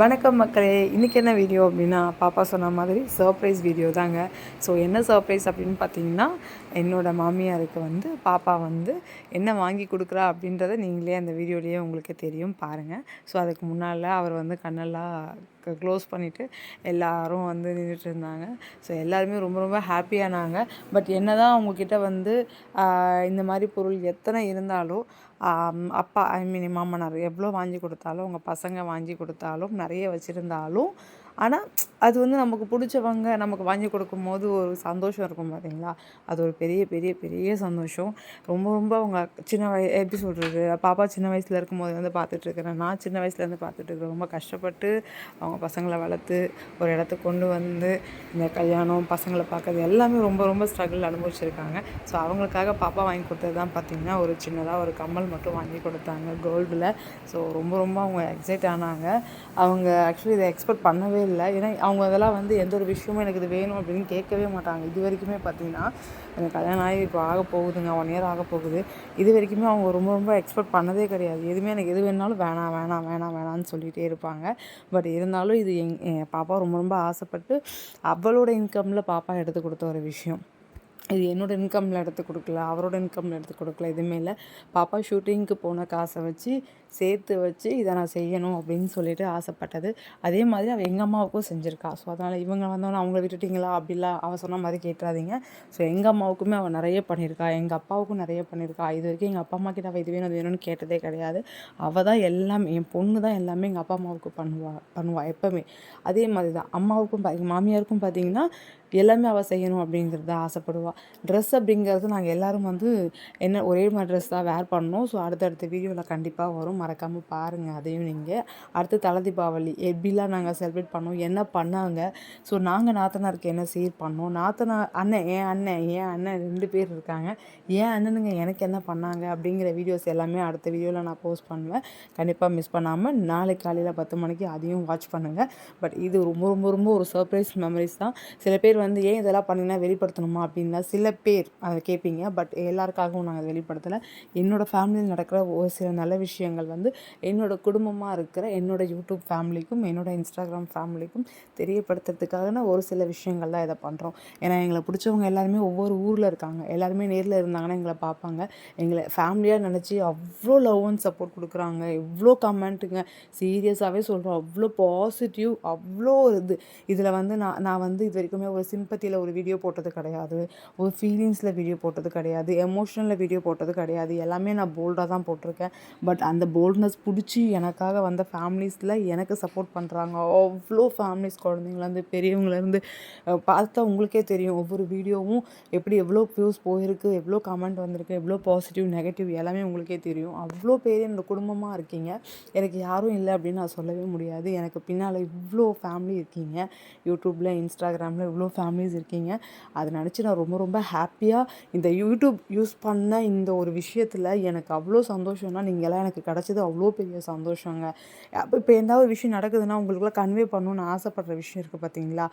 வணக்கம் மக்களே. இன்றைக்கி என்ன வீடியோ அப்படின்னா பாப்பா சொன்ன மாதிரி சர்ப்ரைஸ் வீடியோ தாங்க. ஸோ என்ன சர்ப்ரைஸ் அப்படின்னு பார்த்தீங்கன்னா என்னோடய மாமியாருக்கு வந்து பாப்பா வந்து என்ன வாங்கி கொடுக்குறா அப்படின்றத நீங்களே அந்த வீடியோலேயே உங்களுக்கு தெரியும் பாருங்கள் ஸோ அதுக்கு முன்னால் அவர் வந்து கண்ணெல்லாம் க்ளோஸ் பண்ணிவிட்டு எல்லோரும் வந்து நின்றுட்டு இருந்தாங்க ஸோ எல்லாருமே ரொம்ப ரொம்ப ஹாப்பியானாங்க பட் என்ன தான் அவங்கக்கிட்ட வந்து இந்த மாதிரி பொருள் எத்தனை இருந்தாலும் அப்பா ஐ மீன் மாமனார் எவ்வளோ வாங்கி கொடுத்தாலும் அவங்க பசங்க வாங்கி கொடுத்தாலும் நிறைய வச்சுருந்தாலும் ஆனால் அது வந்து நமக்கு பிடிச்சவங்க நமக்கு வாங்கி கொடுக்கும்போது ஒரு சந்தோஷம் இருக்கும் பார்த்தீங்களா அது ஒரு பெரிய பெரிய பெரிய சந்தோஷம். ரொம்ப ரொம்ப அவங்க சின்ன வய எப்படி சொல்கிறது பாப்பா சின்ன வயசில் இருக்கும்போது வந்து பார்த்துட்ருக்கிறேன் நான் சின்ன வயசுலேருந்து பார்த்துட்ருக்கிறேன் ரொம்ப கஷ்டப்பட்டு அவங்க பசங்களை வளர்த்து ஒரு இடத்துக்கு கொண்டு வந்து இந்த கல்யாணம் பசங்களை பார்க்கறது எல்லாமே ரொம்ப ரொம்ப ஸ்ட்ரகிள் அனுபவிச்சிருக்காங்க. ஸோ அவங்களுக்காக பாப்பா வாங்கி கொடுத்தது தான் பார்த்திங்கன்னா ஒரு சின்னதாக ஒரு கம்மல் மட்டும் வாங்கி கொடுத்தாங்க கோல்டில் ஸோ ரொம்ப ரொம்ப அவங்க எக்ஸைட் ஆனாங்க. அவங்க ஆக்சுவலி இதை எக்ஸ்பெக்ட் பண்ணவே இல்லை. ஏன்னா அவங்க அதெல்லாம் வந்து எந்த ஒரு விஷயமும் எனக்கு இது வேணும் அப்படின்னு கேட்கவே மாட்டாங்க. இது வரைக்குமே பார்த்தீங்கன்னா எனக்கு கல்யாணம் ஆகி இப்போ ஆக போகுதுங்க. ஒன் இயர் ஆக போகுது. இது வரைக்குமே அவங்க ரொம்ப ரொம்ப எக்ஸ்பெக்ட் பண்ணதே கிடையாது. எதுவுமே எனக்கு எது வேணாலும் வேணாம் வேணாம் வேணாம் வேணாம்னு சொல்லிகிட்டே இருப்பாங்க. பட் இருந்தாலும் இது எங் என் பாப்பா ரொம்ப ரொம்ப ஆசைப்பட்டு அவளோட இன்கமில் பாப்பா எடுத்து கொடுத்த ஒரு விஷயம். இது என்னோட இன்கமில் எடுத்து கொடுக்கல அவரோட இன்கமில் எடுத்து கொடுக்கல எதுவுமே இல்லை. பாப்பா ஷூட்டிங்க்கு போன காசை வச்சு சேர்த்து வச்சு இதை நான் செய்யணும் அப்படின்னு சொல்லிட்டு ஆசைப்பட்டது. அதே மாதிரி அவள் எங்கள் அம்மாவுக்கும் செஞ்சுருக்கா. ஸோ அதனால் இவங்க வந்தோன்னே அவங்கள விட்டுட்டிங்களா அப்படிலாம் அவள் சொன்ன மாதிரி கேட்டுறாதீங்க. ஸோ எங்கள் அம்மாவுக்குமே அவள் நிறைய பண்ணியிருக்கா. எங்கள் அப்பாவுக்கும் நிறைய பண்ணியிருக்கா. இது வரைக்கும் எங்கள் அப்பா அம்மா கிட்ட அவள் இது வேணும் அது வேணும்னு கேட்டதே கிடையாது. அவள் தான் எல்லாமே என் பொண்ணு தான் எல்லாமே எங்கள் அப்பா அம்மாவுக்கு பண்ணுவா பண்ணுவாள் எப்போவுமே. அதே மாதிரி தான் அம்மாவுக்கும் பா- எங்கள் மாமியாருக்கும் பார்த்தீங்கன்னா எல்லாமே அவள் செய்யணும் அப்படிங்கிறத ஆசைப்படுவாள் ட்ரெஸ் அப்படிங்கிறது நாங்கள் எல்லோரும் வந்து என்ன ஒரே மாதிரி ட்ரெஸ் தான் வேர் பண்ணோம். ஸோ அடுத்தடுத்த வீடியோவில் கண்டிப்பாக வரும். மறக்காமல் பாருங்கள் அதையும் நீங்கள் அடுத்து தலை தீபாவளி. எப்படிலாம் நாங்கள் செலிப்ரேட் பண்ணோம்? என்ன பண்ணாங்க? ஸோ நாங்கள் நாத்தனாருக்கு என்ன சீர் பண்ணோம்? நாத்தனா அண்ணன் என் அண்ணன் என் அண்ணன் ரெண்டு பேர் இருக்காங்க. என் அண்ணனுங்க எனக்கு என்ன பண்ணாங்க? அப்படிங்கிற வீடியோஸ் எல்லாமே அடுத்த வீடியோவில் நான் போஸ்ட் பண்ணுவேன். கண்டிப்பாக மிஸ் பண்ணாமல் நாளைக்கு காலையில் பத்து மணிக்கு அதையும் வாட்ச் பண்ணுங்கள் பட் இது ரொம்ப ரொம்ப ரொம்ப ஒரு சர்ப்ரைஸ் மெமரிஸ் தான். சில பேர் வந்து வந்து ஏன் இதெல்லாம் பண்ணினா வெளிப்படுத்தணுமா அப்படின்னா சில பேர் அதை கேட்பீங்க பட் எல்லாருக்காகவும் நாங்கள் வெளிப்படுத்தலை. என்னோடய ஃபேமிலியில் நடக்கிற ஒரு சில நல்ல விஷயங்கள் வந்து என்னோட குடும்பமாக இருக்கிற என்னோட யூடியூப் ஃபேமிலிக்கும் என்னோடய இன்ஸ்டாகிராம் ஃபேமிலிக்கும் தெரியப்படுத்துறதுக்காக ஒரு சில விஷயங்கள் தான் இதை பண்ணுறோம் ஏன்னா எங்களை பிடிச்சவங்க எல்லாருமே ஒவ்வொரு ஊரில் இருக்காங்க. எல்லாருமே நேரில் இருந்தாங்கன்னா எங்களை பார்ப்பாங்க எங்களை ஃபேமிலியாக நினச்சி அவ்வளோ லவ் அண்ட் சப்போர்ட் கொடுக்குறாங்க. எவ்வளோ கமெண்ட்டுங்க சீரியஸாகவே சொல்கிறோம் அவ்வளோ பாசிட்டிவ் அவ்வளோ இது. இதில் வந்து நான் நான் வந்து இது வரைக்குமே ஒரு சிம்பத்தியில் ஒரு வீடியோ போட்டது கிடையாது. ஒரு ஃபீலிங்ஸில் வீடியோ போட்டது கிடையாது. எமோஷனலில் வீடியோ போட்டது கிடையாது. எல்லாமே நான் போல்டாக தான் போட்டிருக்கேன். பட் அந்த போல்ட்னஸ் பிடிச்சி எனக்காக வந்த ஃபேமிலிஸில் எனக்கு சப்போர்ட் பண்ணுறாங்க அவ்வளோ ஃபேமிலிஸ் குழந்தைங்கலேருந்து பெரியவங்கலேருந்து பார்த்தா உங்களுக்கே தெரியும். ஒவ்வொரு வீடியோவும் எப்படி எவ்வளோ வியூஸ் போயிருக்கு எவ்வளோ கமெண்ட் வந்திருக்கு எவ்வளோ பாசிட்டிவ் நெகட்டிவ் எல்லாமே உங்களுக்கே தெரியும். அவ்வளோ பேர் என்னோட குடும்பமாக இருக்கீங்க. எனக்கு யாரும் இல்லை அப்படின்னு நான் சொல்லவே முடியாது. எனக்கு பின்னால் இவ்வளோ ஃபேமிலி இருக்கீங்க. யூடியூப்பில் இன்ஸ்டாகிராமில் இவ்வளோ ஃபேமிலிஸ் இருக்கீங்க. அதை நினச்சி நான் ரொம்ப ரொம்ப ஹாப்பியாக இந்த யூடியூப் யூஸ் பண்ண இந்த ஒரு விஷயத்தில் எனக்கு அவ்வளோ சந்தோஷம்னா நீங்கள்லாம் எனக்கு கிடச்சது அவ்வளோ பெரிய சந்தோஷங்க. அப்போ இப்போ எந்த ஒரு விஷயம் நடக்குதுன்னா உங்களுக்குலாம் கன்வே பண்ணணும்னு ஆசைப்படுற விஷயம் இருக்குது பார்த்தீங்களா?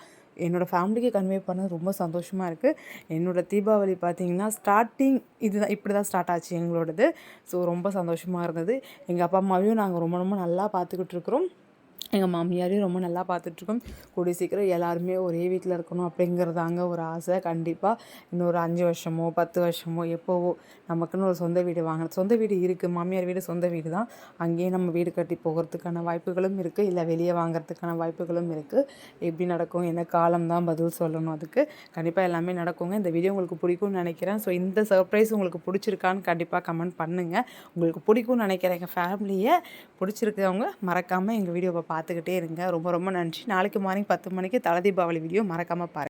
என்னோடய ஃபேமிலிக்கு கன்வே பண்ணது ரொம்ப சந்தோஷமாக இருக்குது என்னோடய தீபாவளி பார்த்திங்கன்னா ஸ்டார்டிங் இதுதான் இப்படி தான் ஸ்டார்ட் ஆச்சு எங்களோடது. ஸோ ரொம்ப சந்தோஷமாக இருந்தது. எங்கள் அப்பா அம்மாவையும் நாங்கள் ரொம்ப ரொம்ப நல்லா பார்த்துக்கிட்டு இருக்கிறோம். எங்கள் மாமியாரையும் ரொம்ப நல்லா பார்த்துட்ருக்கோம். கூடிய சீக்கிரம் எல்லாருமே ஒரே வீட்டில் இருக்கணும் அப்படிங்கிறதாங்க ஒரு ஆசை. கண்டிப்பாக இன்னொரு அஞ்சு வருஷமோ பத்து வருஷமோ எப்போவோ நமக்குன்னு ஒரு சொந்த வீடு வாங்கணும் சொந்த வீடு இருக்குது மாமியார் வீடு சொந்த வீடு தான். அங்கேயே நம்ம வீடு கட்டி போகிறதுக்கான வாய்ப்புகளும் இருக்குது இல்லை வெளியே வாங்குறதுக்கான வாய்ப்புகளும் இருக்குது எப்படி நடக்கும் என்ன காலம் தான் பதில் சொல்லணும் அதுக்கு. கண்டிப்பாக எல்லாமே நடக்குங்க. இந்த வீடியோ உங்களுக்கு பிடிக்கும்னு நினைக்கிறேன். ஸோ இந்த சர்ப்ரைஸ் உங்களுக்கு பிடிச்சிருக்கான்னு கண்டிப்பாக கமெண்ட் பண்ணுங்கள் உங்களுக்கு பிடிக்கும்னு நினைக்கிறேன் எங்கள் ஃபேமிலியை பிடிச்சிருக்கவங்க மறக்காமல் எங்கள் வீடியோவை பார்த்துக்கிட்டே இருங்க. ரொம்ப ரொம்ப நன்றி. நாளைக்கு மார்னிங் பத்து மணிக்கு தலை தீபாவளி வீடியோ மறக்காமல் பாருங்கள்